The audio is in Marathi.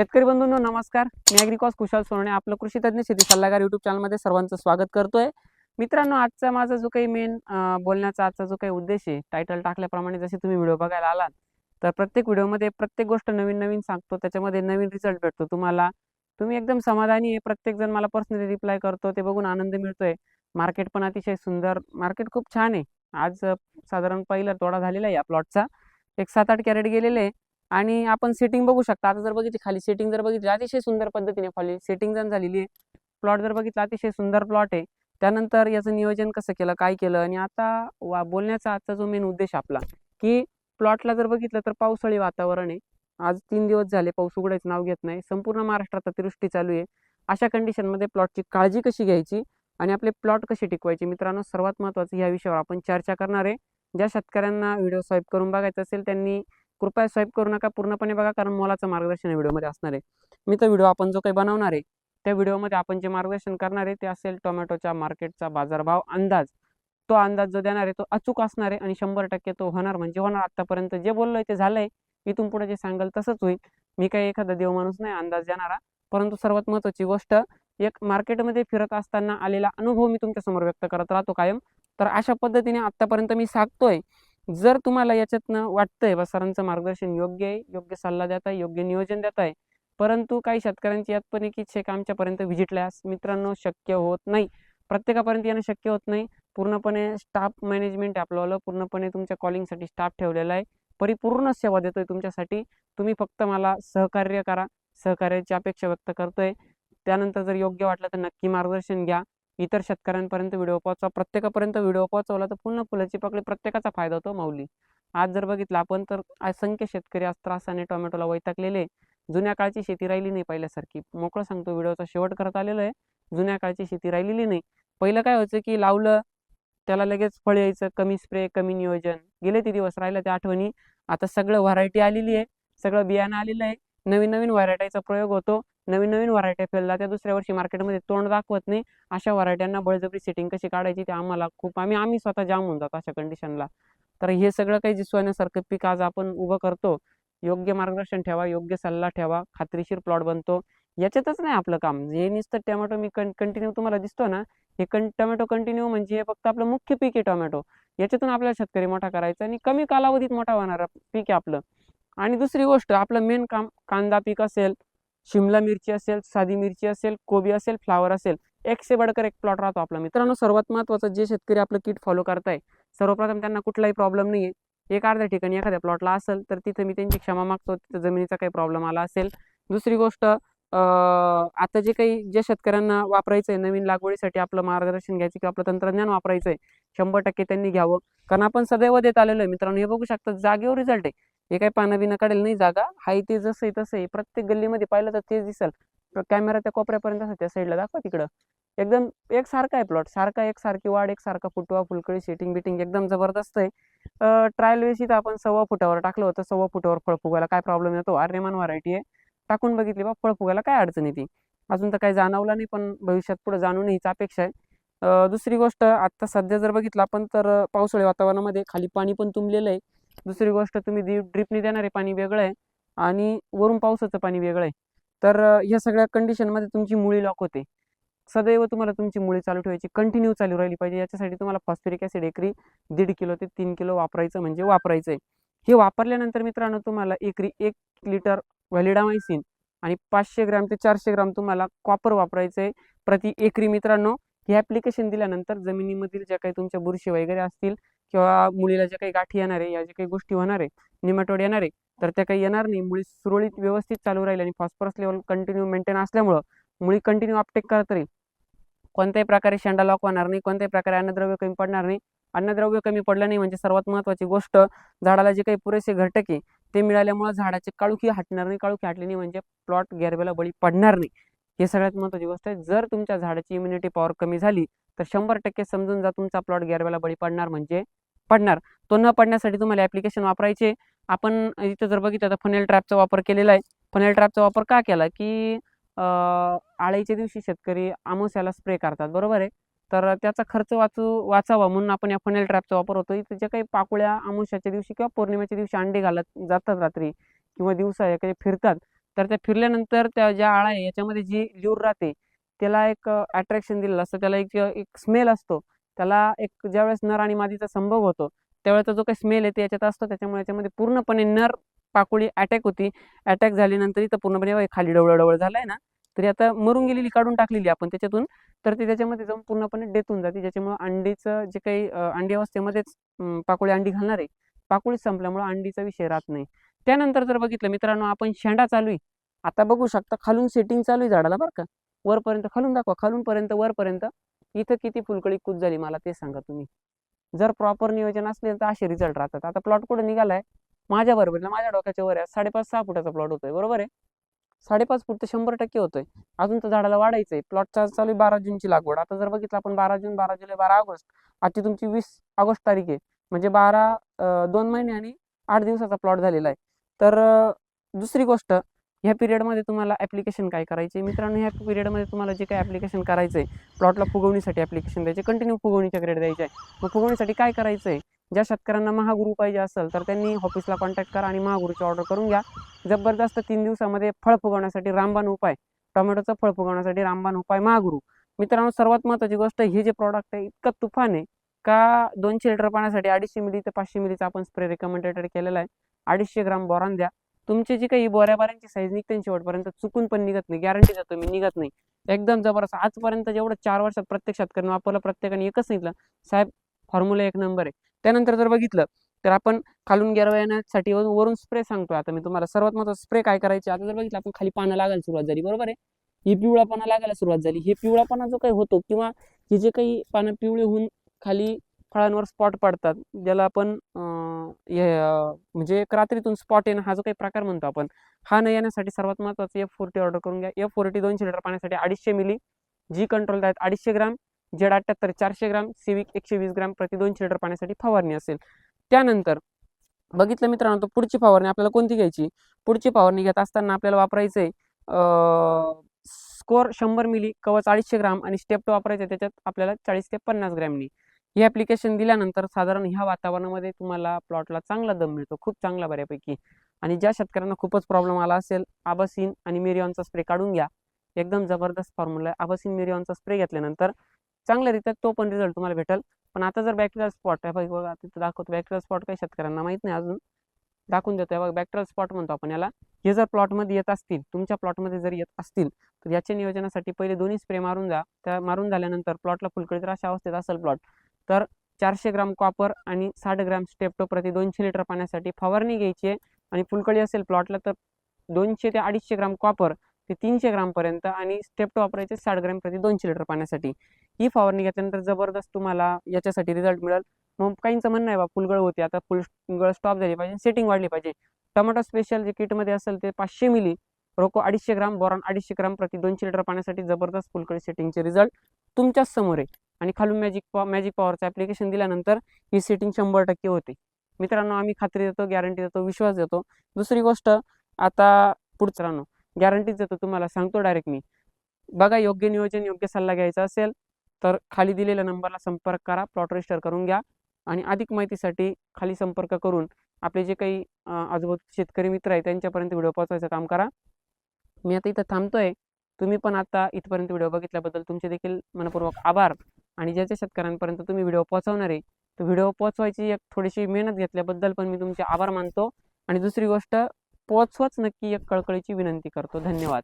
शेतकरी बंधूंनो नमस्कार. मी ॲग्रिकॉस कुशाल सोनवणे आपलं कृषी तज्ज्ञ शेती सल्लागार युट्यूब चॅनलमध्ये सर्वांचं स्वागत करतोय. मित्रांनो आजचा माझा जो काही मेन बोलण्याचा आजचा जो काही उद्देश आहे टायटल टाकल्याप्रमाणे जसे तुम्ही व्हिडिओ बघायला आलात तर प्रत्येक व्हिडिओमध्ये प्रत्येक गोष्ट नवीन नवीन सांगतो त्याच्यामध्ये नवीन रिझल्ट भेटतो तुम्हाला. तुम्ही एकदम समाधानी आहे प्रत्येक जण मला पर्सनली रिप्लाय करतो ते बघून आनंद मिळतोय. मार्केट पण अतिशय सुंदर मार्केट खूप छान आहे. आज साधारण पहिला तोडा झालेला आहे या प्लॉटचा एक सात आठ कॅरेट गेलेले आहे. आणि आपण सेटिंग बघू शकता. आता जर बघितली खाली सेटिंग जर बघितली अतिशय सुंदर पद्धतीने खाली सेटिंग जण झालेली आहे. प्लॉट जर बघितला अतिशय सुंदर प्लॉट आहे. त्यानंतर याचं नियोजन कसं केलं काय केलं? आणि आता वा बोलण्याचा आजचा जो मेन उद्देश आपला की प्लॉटला जर बघितलं तर पावसाळी वातावरण आहे. आज तीन दिवस झाले पाऊस उघडायचं नाव घेत नाही. संपूर्ण महाराष्ट्रात अतिवृष्टी चालू आहे. अशा कंडिशनमध्ये प्लॉटची काळजी कशी घ्यायची? आणि आपले प्लॉट कसे टिकवायचे? मित्रांनो सर्वात महत्त्वाचं ह्या विषयावर आपण चर्चा करणार आहे. ज्या शेतकऱ्यांना व्हिडिओ स्वाईप करून बघायचा असेल त्यांनी कृपया स्वाईप करू नका पूर्णपणे बघा कारण मोलाचं मार्गदर्शन या व्हिडिओमध्ये असणार आहे. मी तो व्हिडिओ आपण जो काही बनवणार आहे त्या व्हिडिओमध्ये आपण जे मार्गदर्शन करणार आहे ते असेल टोमॅटोच्या मार्केटचा बाजारभाव अंदाज. तो अंदाज जो देणार आहे तो अचूक असणार आहे आणि शंभर टक्के तो होणार म्हणजे होणार. आतापर्यंत जे बोललोय ते झालंय. इथून पुढे जे सांगाल तसंच होईल. मी काही एखादा देव माणूस नाही अंदाज देणारा. परंतु सर्वात महत्वाची गोष्ट एक मार्केटमध्ये फिरत असताना आलेला अनुभव मी तुमच्यासमोर व्यक्त करत राहतो कायम. तर अशा पद्धतीने आतापर्यंत मी सांगतोय जर तुम्हाला याच्यातनं वाटतंय बा सरांचं मार्गदर्शन योग्य आहे योग्य सल्ला देत आहे योग्य नियोजन देत आहे परंतु काही शेतकऱ्यांची यात पण एक इच्छा आमच्यापर्यंत व्हिजिटल्यास मित्रांनो शक्य होत नाही. प्रत्येकापर्यंत येणं शक्य होत नाही. पूर्णपणे स्टाफ मॅनेजमेंट आहे आपलं पूर्णपणे तुमच्या कॉलिंगसाठी स्टाफ ठेवलेला आहे. परिपूर्ण सेवा देतोय तुमच्यासाठी. तुम्ही फक्त मला सहकार्य करा. सहकार्याची अपेक्षा व्यक्त करतोय. त्यानंतर जर योग्य वाटलं तर नक्की मार्गदर्शन घ्या. इतर शेतकऱ्यांपर्यंत व्हिडिओ पोहोचवा. प्रत्येकापर्यंत व्हिडिओ पोहोचवला तर पुन्हा फुलाची पकडी प्रत्येकाचा फायदा होतो माऊली. आज जर बघितलं आपण तर असंख्य शेतकरी आज त्रासाने टोमॅटोला वैतागलेले जुन्या काळची शेती राहिली नाही पहिल्यासारखी. मोकळं सांगतो व्हिडिओचा शेवट करत आलेलो आहे. जुन्या काळची शेती राहिलेली नाही. पहिलं काय व्हायचं की लावलं त्याला लगेच फळ यायचं कमी स्प्रे कमी नियोजन. गेले ते दिवस राहिलं त्या आठवणी. आता सगळं व्हरायटी आलेली आहे. सगळं बियाणं आलेलं आहे. नवीन नवीन व्हरायटीचा प्रयोग होतो. नवीन नवीन व्हरायटी फेलला त्या दुसऱ्या वर्षी मार्केटमध्ये तोंड दाखवत नाही. अशा व्हरायट्यांना बळजबरी सेटिंग कशी काढायची ते आम्हाला खूप आम्ही आम्ही स्वतः जाम होऊन जातो अशा कंडिशनला तर हे सगळं काही दिसवण्यासारखं पीक आज आपण उभं करतो. योग्य मार्गदर्शन ठेवा योग्य सल्ला ठेवा खात्रीशीर प्लॉट बनतो. याच्यातच नाही आपलं काम. जे नुसतं टोमॅटो मी कंटिन्यू तुम्हाला दिसतो ना हे कं टोमॅटो कंटिन्यू म्हणजे हे फक्त आपलं मुख्य पीक आहे टोमॅटो याच्यातून आपल्याला शेतकरी मोठा करायचा आणि कमी कालावधीत मोठा होणारा पीक आहे आपलं. आणि दुसरी गोष्ट आपलं मेन काम कांदा पीक असेल शिमला मिरची असेल साधी मिरची असेल कोबी असेल फ्लावर असेल एक से बडकर एक प्लॉट राहतो आपला. मित्रांनो सर्वात महत्त्वाचं जे शेतकरी आपलं किट फॉलो करताय सर्वप्रथम त्यांना कुठलाही प्रॉब्लेम नाही आहे एक अर्ध्या ठिकाणी एखाद्या प्लॉटला असेल तर तिथे मी त्यांची क्षमा मागतो तिथं जमिनीचा काही प्रॉब्लेम आला असेल. दुसरी गोष्ट आता जे काही ज्या शेतकऱ्यांना वापरायचं आहे नवीन लागवडीसाठी आपलं मार्गदर्शन घ्यायचं किंवा आपलं तंत्रज्ञान वापरायचं आहे शंभर टक्के त्यांनी घ्यावं. कारण आपण सदैव देत आलेलो आहे. मित्रांनो हे बघू शकता जागेवर रिझल्ट आहे. हे काही पानं बिना काढेल नाही जागा. हाय ते जसं आहे तसं आहे. प्रत्येक गल्लीमध्ये पाहिलं तर तेच दिसेल. कॅमेरा त्या कोपऱ्यापर्यंत असं त्या साईडला दाखवा तिकडं. एकदम एक सारखा आहे प्लॉट सारखा एक सारखी वाढ एक सारखा फुटवा फुलकळी सेटिंग बिटिंग एकदम जबरदस्त आहे. ट्रायल वेळेस इथं आपण सव्वा फुटावर टाकलं होतं. सव्वा फुटावर फळ फुगायला काय प्रॉब्लेम येतो? आर्यमान व्हरायटी आहे. टाकून बघितली बा फळ फुगायला काय अडचण येते अजून तर काही जाणवलं नाही पण भविष्यात पुढे जाणून हीच अपेक्षा आहे. दुसरी गोष्ट आता सध्या जर बघितलं आपण तर पावसाळी वातावरणामध्ये खाली पाणी पण तुंबलेलं आहे. दुसरी गोष्ट तुम्ही दी ड्रिपने देणारे पाणी वेगळं आहे आणि वरून पावसाचं पाणी वेगळं आहे. तर ह्या सगळ्या कंडिशनमध्ये तुमची मुळी लॉक होते. सदैव तुम्हाला तुमची मुळी चालू ठेवायची कंटिन्यू चालू राहिली पाहिजे. याच्यासाठी तुम्हाला फॉस्फरिक ॲसिड एकरी दीड किलो ते तीन किलो वापरायचं म्हणजे वापरायचं आहे हे वापरल्यानंतर मित्रांनो तुम्हाला एकरी एक लिटर व्हॅलिडामायसिन आणि पाचशे ग्रॅम ते चारशे ग्राम तुम्हाला कॉपर वापरायचं आहे प्रति एकरी मित्रांनो. हे ॲप्लिकेशन दिल्यानंतर जमिनीमधील ज्या काही तुमच्या बुरशी वगैरे असतील किंवा मुलीला ज्या काही गाठी येणार आहे या ज्या काही गोष्टी होणार आहे निमॅटोड येणार आहे तर त्या काही येणार नाही. मुळी सुरळीत व्यवस्थित चालू राहील आणि फॉस्फरस लेवल कंटिन्यू मेंटेन असल्यामुळं मुळी कंटिन्यू अपटेक करत राहील. कोणत्याही प्रकारे शेंडा लॉक होणार नाही कोणत्याही प्रकारे अन्नद्रव्य कमी पडणार नाही. अन्नद्रव्य कमी पडलं नाही म्हणजे सर्वात महत्त्वाची गोष्ट झाडाला जे काही पुरेसे घटक आहे ते मिळाल्यामुळे झाडाची काळुखी हटणार नाही काळुखी हटली नाही म्हणजे प्लॉट गॅरबेला बळी पडणार नाही. हे सगळ्यात महत्त्वाची गोष्ट आहे. जर तुमच्या झाडाची इम्युनिटी पॉवर कमी झाली तर शंभर टक्के समजून जा तुमचा प्लॉट गॅरबेला बळी पडणार म्हणजे पडणार. तो न पडण्यासाठी तुम्हाला ॲप्लिकेशन वापरायचे. आपण इथं जर बघितलं तर फनेल ट्रॅपचा वापर केलेला आहे. फनेल ट्रॅपचा वापर का केला? की आळीच्या दिवशी शेतकरी आमोस्याला स्प्रे करतात बरोबर आहे? तर त्याचा खर्च वाचू वाचावा म्हणून आपण या फनेल ट्रॅपचा वापर होतो. इथं ज्या काही पाकुळ्या आमुष्याच्या दिवशी किंवा पौर्णिमेच्या दिवशी अंडे घालत जातात रात्री किंवा दिवसा या फिरतात तर त्या फिरल्यानंतर त्या ज्या आळा आहे याच्यामध्ये जी ल्यूर राहते त्याला एक अट्रॅक्शन दिलेलं असतं. त्याला एक एक स्मेल असतो. त्याला एक ज्यावेळेस नर आणि मादीचा संभव होतो त्यावेळेचा जो काही स्मेल आहे ते याच्यात असतो. त्याच्यामुळे याच्यामध्ये पूर्णपणे नर पाकोळी अटॅक होती. अटॅक झाल्यानंतर इथं पूर्णपणे खाली डवळ डवळ झालाय ना तरी आता मरून गेलेली काढून टाकलेली आपण त्याच्यातून. तर ती त्याच्यामध्ये जाऊन पूर्णपणे डेथ होऊन जाते. ज्याच्यामुळे अंडीचं जे काही अंडी अवस्थेमध्येच पाकोळी अंडी घालणार आहे पाकोळी संपल्यामुळे अंडीचा विषय राहत नाही. त्यानंतर जर बघितलं मित्रांनो आपण शेंडा चालू आहे आता बघू शकता खालून सेटिंग चालू आहे झाडाला बरं का. वरपर्यंत खालून दाखवा. खालून पर्यंत वरपर्यंत. इथं किती फुलकळी कूद झाली मला ते सांगा तुम्ही. जर प्रॉपर नियोजन असले तर असे रिझल्ट राहतात. आता प्लॉट कुठे निघालाय? माझ्या बरोबर माझ्या डोक्याच्या वर आहे. साडेपाच सहा फुटाचा प्लॉट होतोय. बरोबर आहे? साडेपाच फूट तर शंभर टक्के होतोय. अजून तर झाडाला वाढायचं आहे प्लॉटचा चालू आहे बारा जूनची लागवड. आता जर बघितलं आपण बारा जून बारा जुलै बारा ऑगस्ट आजची तुमची वीस ऑगस्ट तारीख आहे. म्हणजे बारा दोन महिने आणि आठ दिवसाचा प्लॉट झालेला आहे. तर दुसरी गोष्ट ह्या पिरियडमध्ये तुम्हाला ऍप्लिकेशन काय करायचे? मित्रांनो ह्या पिरियडमध्ये तुम्हाला जे काही ऍप्लिकेशन आहे प्लॉटला फुगवणीसाठी ऍप्लिकेशन द्यायचे कंटिन्यू फुगवणीच्या ग्रेड द्यायचे आहे. मग फुगवणीसाठी काय करायचंय? ज्या शेतकऱ्यांना महागुरु पाहिजे असेल तर त्यांनी ऑफिसला कॉन्टॅक्ट करा आणि महागुरूची ऑर्डर करून घ्या. जबरदस्त तीन दिवसामध्ये फळ फुगवण्यासाठी रामबाण उपाय टोमॅटोचं फळ फुगवण्यासाठी रामबाण उपाय महागुरू. मित्रांनो सर्वात महत्त्वाची गोष्ट हे जे प्रॉडक्ट आहे इतकं तुफान आहे. का दोनशे लिटर पाण्यासाठी अडीचशे मिली ते पाचशे मिलीचा आपण स्प्रे रेकमेंडेड केलेला आहे. अडीचशे ग्राम बोरान द्या. तुमची जी काही बोऱ्या बाऱ्यांची साईज निघते शेवटपर्यंत चुकून पण निघत नाही. गॅरंटी देतो मी निघत नाही. एकदम जबरदस्त. आजपर्यंत जेवढं चार वर्षात प्रत्येक शेतकऱ्यांनी वापरलं प्रत्येकाने एकच सांगितलं साहेब फॉर्म्युला एक नंबर आहे. त्यानंतर जर बघितलं तर आपण खालून गेरवा येण्यासाठी वरून वरून स्प्रे सांगतोय. आता मी तुम्हाला सर्वात महत्त्वाचा स्प्रे काय करायचे? आता जर बघितलं आपण खाली पानं लागायला सुरुवात झाली बरोबर आहे? ही पिवळापणा लागायला सुरुवात झाली. हे पिवळापणा जो काही होतो किंवा हे जे काही पानं पिवळे होऊन खाली फळांवर स्पॉट पडतात. ज्याला आपण म्हणजे एक रात्रीतून स्पॉट येणं हा जो काही प्रकार म्हणतो आपण हा न येण्यासाठी सर्वात महत्त्वाचं एफ फोर्टी ऑर्डर करून घ्या. एफ फोर्टी दोनशे लिटर पाण्यासाठी अडीचशे मिली जी कंट्रोल आहेत. अडीचशे ग्राम जेड अठ्ठ्याहत्तर चारशे ग्राम सिविक एकशे वीस ग्राम प्रति दोनशे लिटर पाण्यासाठी फवारणी असेल. त्यानंतर बघितलं मित्रांनो तो पुढची फवारणी आपल्याला कोणती घ्यायची? पुढची फवारणी घेत असताना आपल्याला वापरायचंय स्कोर शंभर मिली कवच अडीचशे ग्राम आणि स्टेप टू वापरायचं त्याच्यात आपल्याला चाळीस ते पन्नास ग्रॅमनी. हे ॲप्लिकेशन दिल्यानंतर साधारण ह्या वातावरणामध्ये तुम्हाला प्लॉटला चांगला दम मिळतो खूप चांगला बऱ्यापैकी. आणि ज्या शेतकऱ्यांना खूपच प्रॉब्लेम आला असेल आबासीन आणि मेरिऑनचा स्प्रे काढून घ्या. एकदम जबरदस्त फॉर्म्युला आहे. आबासीन मेरिऑनचा स्प्रे घेतल्यानंतर चांगल्यारीत्या तो पण रिझल्ट तुम्हाला भेटेल. पण आता जर बॅक्टेरियल स्पॉट आहे बघा तिथं दाखवतो. बॅक्टेरियल स्पॉट काही शेतकऱ्यांना माहीत नाही अजून. दाखवून देतो बघा बॅक्टेरियल स्पॉट म्हणतो आपण याला. हे जर प्लॉटमध्ये येत असतील तुमच्या प्लॉटमध्ये जर येत असतील तर याच्या नियोजनासाठी पहिले दोन्ही स्प्रे मारून द्या त्या मारून झाल्यानंतर प्लॉटला फुलकळीत अशा अवस्थेत असेल प्लॉट तर चारशे ग्राम कॉपर आणि साठ ग्राम स्टेप्टो प्रति दोनशे लिटर पाण्यासाठी फवारणी घ्यायची आहे. आणि फुलकळी असेल प्लॉटला तर दोनशे ते अडीचशे ग्राम कॉपर ते तीनशे ग्रामपर्यंत आणि स्टेप्टो वापरायचे साठ ग्राम प्रति दोनशे लिटर पाण्यासाठी. ही फवारणी घेतल्यानंतर जबरदस्त तुम्हाला याच्यासाठी रिझल्ट मिळेल. मग काहींचं म्हणणं आहे बा फुलगळ होते. आता फुलगळ स्टॉप झाली पाहिजे सेटिंग वाढली पाहिजे. टोमॅटो स्पेशल जे किटमध्ये असेल ते पाचशे मिली रोको अडीचशे ग्राम बोरॉन अडीचशे ग्राम प्रति दोनशे लिटर पाण्यासाठी जबरदस्त फुलकळी सेटिंगचे रिझल्ट तुमच्याच समोर आहे. आणि खालून मॅजिक पॉ मॅजिक पॉवरचं ॲप्लिकेशन दिल्यानंतर ही सेटिंग शंभर टक्के होते. मित्रांनो आम्ही खात्री देतो गॅरंटी देतो विश्वास देतो. दुसरी गोष्ट आता पुढचं गॅरंटीच देतो तुम्हाला सांगतो डायरेक्ट मी. बघा योग्य नियोजन योग्य सल्ला घ्यायचा असेल तर खाली दिलेल्या नंबरला संपर्क करा प्लॉट रजिस्टर करून घ्या आणि अधिक माहितीसाठी खाली संपर्क करून आपले जे काही आजूबाजू शेतकरी मित्र आहेत त्यांच्यापर्यंत व्हिडिओ पोहोचवायचं काम करा. मी आता इथं थांबतोय. तुम्ही पण आता इथपर्यंत व्हिडिओ बघितल्याबद्दल तुमचे देखील मनपूर्वक आभार. आणि ज्या ज्या शेतकऱ्यांपर्यंत तुम्ही व्हिडिओ पोहोचवणार आहे तो व्हिडिओ पोहोचवायची एक थोडीशी मेहनत घेतल्याबद्दल पण मी तुमचे आभार मानतो. आणि दुसरी गोष्ट पोहोचवाच नक्की एक कळकळीची विनंती करतो. धन्यवाद.